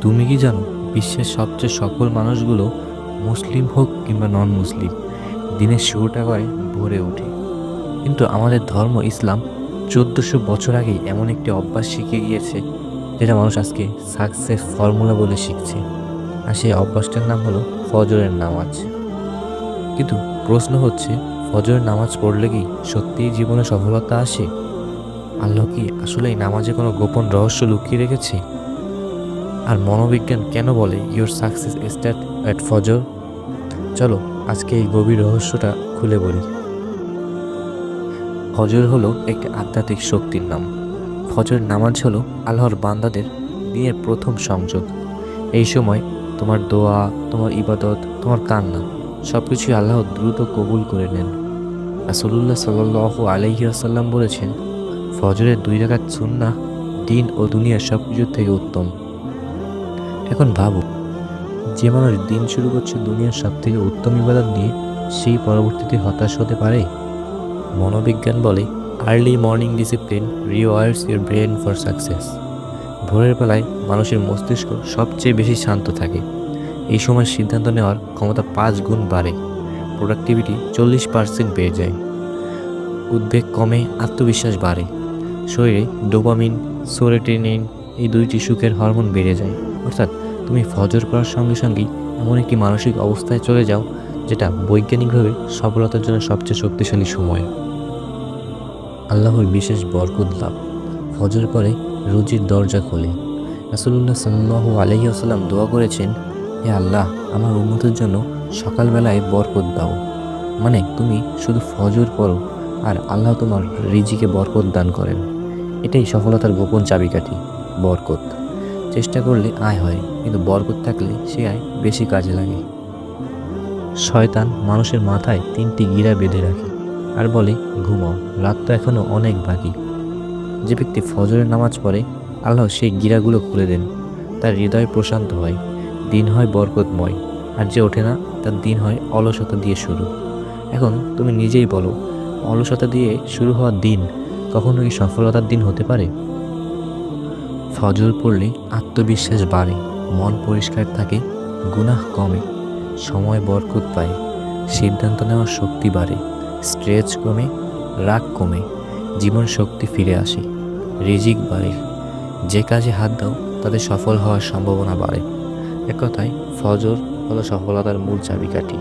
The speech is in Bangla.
তুমি কি জানো, বিশ্বের সবচেয়ে সফল মানুষগুলো মুসলিম হোক কিংবা নন মুসলিম দিনের শুরুটা করে ভরে ওঠে কিন্তু আমাদের ধর্ম ইসলাম চোদ্দোশো বছর আগেই এমন একটি অভ্যাস শিখে গিয়েছে, যেটা মানুষ আজকে সাকসেস ফর্মুলা বলে শিখছে। আর সেই অভ্যাসটার নাম হলো ফজরের নামাজ। কিন্তু প্রশ্ন হচ্ছে, ফজরের নামাজ পড়লে কি সত্যিই জীবনে সফলতা আসে? আল্লাহ কি আসলে এই নামাজে কোনো গোপন রহস্য লুকিয়ে রেখেছে? আর মনোবিজ্ঞান কেন বলে ইওর সাকসেস স্টার্ট অ্যাট ফজর চলো, আজকে এই গভীর রহস্যটা খুলে বলি। ফজর হলো একটি আধ্যাত্মিক শক্তির নাম। ফজর নামাজ হলো আল্লাহর বান্দাদের দিনের প্রথম সংযোগ। এই সময় তোমার দোয়া, তোমার ইবাদত, তোমার কান্না সব কিছুই আল্লাহ দ্রুত কবুল করে নেন। রাসুলুল্লাহ সাল্লাহ আলহিউসাল্লাম বলেছেন, ফজরের দুই রাকাত সুন্না দিন ও দুনিয়ার সব কিছুর থেকে উত্তম। এখন ভাবো যে মানুষ দিন শুরু করছে দুনিয়ার সব থেকে উত্তম ইবাদত নিয়ে, সেই পরবর্তীতে হতাশ হতে পারে? মনোবিজ্ঞান বলে early morning discipline rewires your brain for success ভোরের বেলায় মানুষের মস্তিষ্ক সবচেয়ে বেশি শান্ত থাকে। এই সময় সিদ্ধান্ত নেওয়ার ক্ষমতা পাঁচ গুণ বাড়ে। প্রোডাক্টিভিটি চল্লিশ পার্সেন্ট বেড়ে যায়। উদ্বেগ কমে, আত্মবিশ্বাস বাড়ে। শরীরে ডোপামিন সোরেটিনিন এই দুইটি সুখের হরমোন বেড়ে যায়। অর্থাৎ তুমি ফজর করার সঙ্গে সঙ্গেই এমন একটি মানসিক অবস্থায় চলে যাও যেটা বৈজ্ঞানিকভাবে সফলতার জন্য সবচেয়ে শক্তিশালী সময়। আল্লাহর বিশেষ বরকত লাভ। ফজর পরে রুজির দরজা খোলে। রাসুলুল্লাহ সাল্লাহ আলহি আসাল্লাম দোয়া করেছেন, হে আল্লাহ, আমার উন্নতির জন্য সকালবেলায় বরকত দাও। মানে তুমি শুধু ফজর পড়ো আর আল্লাহ তোমার রিজিকে বরকত দান করেন। এটাই সফলতার গোপন চাবিকাঠি, বরকত। চেষ্টা করলে আয় হয়, কিন্তু বরকত থাকলে সে আয় বেশি কাজে লাগে। শয়তান মানুষের মাথায় তিনটি গিরা বেঁধে রাখে আর বলে, ঘুমাও, রাত তো এখনও অনেক বাকি। যে ব্যক্তি ফজরের নামাজ পড়ে, আল্লাহ সেই গিরাগুলো খুলে দেন, তার হৃদয় প্রশান্ত হয়, দিন হয় বরকতময়, আর যে ওঠে না, তার দিন হয় অলসতা দিয়ে শুরু। এখন তুমি নিজেই বলো, অলসতা দিয়ে শুরু হওয়ার দিন কখনো কি সফলতার দিন হতে পারে? ফজর পড়লে আত্মবিশ্বাস বাড়ে, মন পরিষ্কার থাকে, গুনাহ কমে, সময় বরকত পায়, সিদ্ধান্ত নেওয়ার শক্তি বাড়ে স্ট্রেচ কমে, রাগ কমে, জীবন শক্তি ফিরে আসে, রিজিক বাড়ে। যে কাজে হাত দাও, তাতে সফল হওয়ার সম্ভাবনা বাড়ে। এক কথায় ফজর হলো সফলতার মূল চাবিকাঠি।